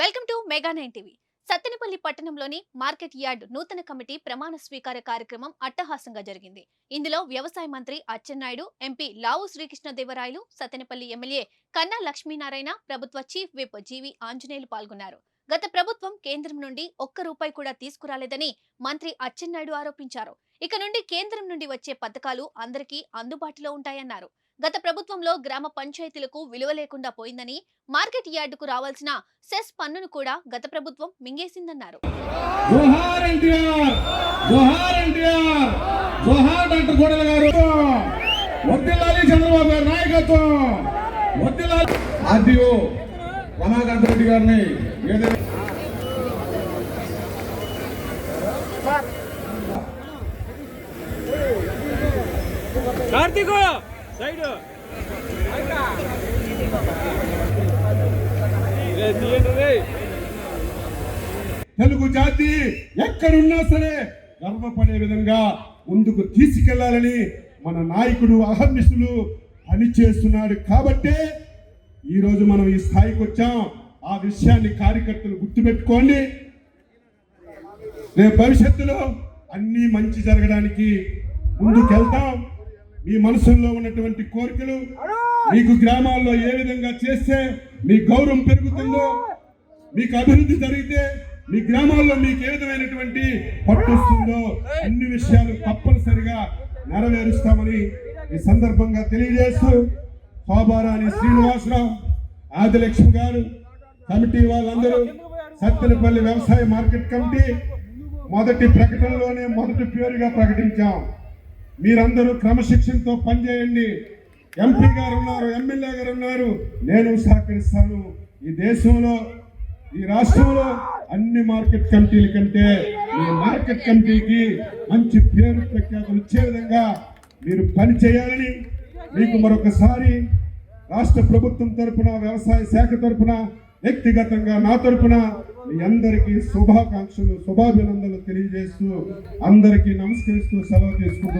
Welcome to mega nine TV. Sattenapalli పట్టణంలోని market yard నూతన committee ప్రమాణ స్వీకార కార్యక్రమం అట్టహాసంగా జరిగింది. ఇందులో వ్యవసాయ మంత్రి అచ్చెన్నాయుడు ఎంపీ లావు శ్రీకృష్ణదేవరాయలు సత్తెనపల్లి ఎమ్మెల్యే కన్నా లక్ష్మీనారాయణ ప్రభుత్వ చీఫ్ విప్ జీవి ఆంజనేయులు పాల్గొన్నారు. గత ప్రభుత్వం కేంద్రం నుండి ఒక్క రూపాయి కూడా తీసుకురాలేదని మంత్రి అచ్చెన్నాయుడు ఆరోపించారు. ఇక నుండి కేంద్రం నుండి వచ్చే పథకాలు అందరికీ అందుబాటులో ఉంటాయన్నారు. గత ప్రభుత్వంలో గ్రామ పంచాయతీలకు విలువ లేకుండా పోయిందని మార్కెట్ యార్డుకు రావాల్సిన సెస్ పన్నును కూడా గత ప్రభుత్వం మింగేసిందన్నారు. రమాకాంత్ రెడ్డి గారిని కార్తీక్ తెలుగు జాతి ఎక్కడున్నా సరే గర్వపడే విధంగా ముందుకు తీసుకెళ్ళాలని మన నాయకుడు అహర్నిశులు పనిచేస్తున్నాడు. కాబట్టే ఈరోజు మనం ఈ స్థాయికి వచ్చాం. ఆ విషయాన్ని కార్యకర్తలు గుర్తుపెట్టుకోండి. రేపు భవిష్యత్తులో అన్నీ మంచి జరగడానికి ముందుకెళ్తాం. మీ మనసుల్లో ఉన్నటువంటి కోరికలు మీకు గ్రామాల్లో ఏ విధంగా చేస్తే మీ గౌరవం పెరుగుతుందో మీకు అభివృద్ధి జరిగితే మీ గ్రామాల్లో మీకు ఏ విధమైనటువంటి పట్టు వస్తుందో అన్ని విషయాలు తప్పనిసరిగా నెరవేరుస్తామని ఈ సందర్భంగా తెలియజేస్తూ శోభారాణి శ్రీనివాసరావు ఆదిలక్ష్మి గారు కమిటీ వాళ్ళందరూ సత్తెనపల్లి వ్యవసాయ మార్కెట్ కమిటీ మొదటి ప్రకటనలోనే మొదటి పేరుగా ప్రకటించాం. మీరందరూ క్రమశిక్షణతో పనిచేయండి. ఎంపీ గారు ఉన్నారు ఎమ్మెల్యే గారు ఉన్నారు నేను సహకరిస్తాను. ఈ దేశంలో ఈ రాష్ట్రంలో అన్ని మార్కెట్ కమిటీల కంటే ఈ మార్కెట్ కమిటీకి మంచి పేరు ప్రఖ్యాతులు ఇచ్చే విధంగా మీరు పని చేయాలని మీకు మరొకసారి రాష్ట్ర ప్రభుత్వం తరపున వ్యవసాయ శాఖ తరఫున వ్యక్తిగతంగా నా తరపున మీ అందరికీ శుభాకాంక్షలు శుభాభినందనలు తెలియజేస్తూ అందరికీ నమస్కరిస్తూ సెలవు తీసుకుంటున్నాను.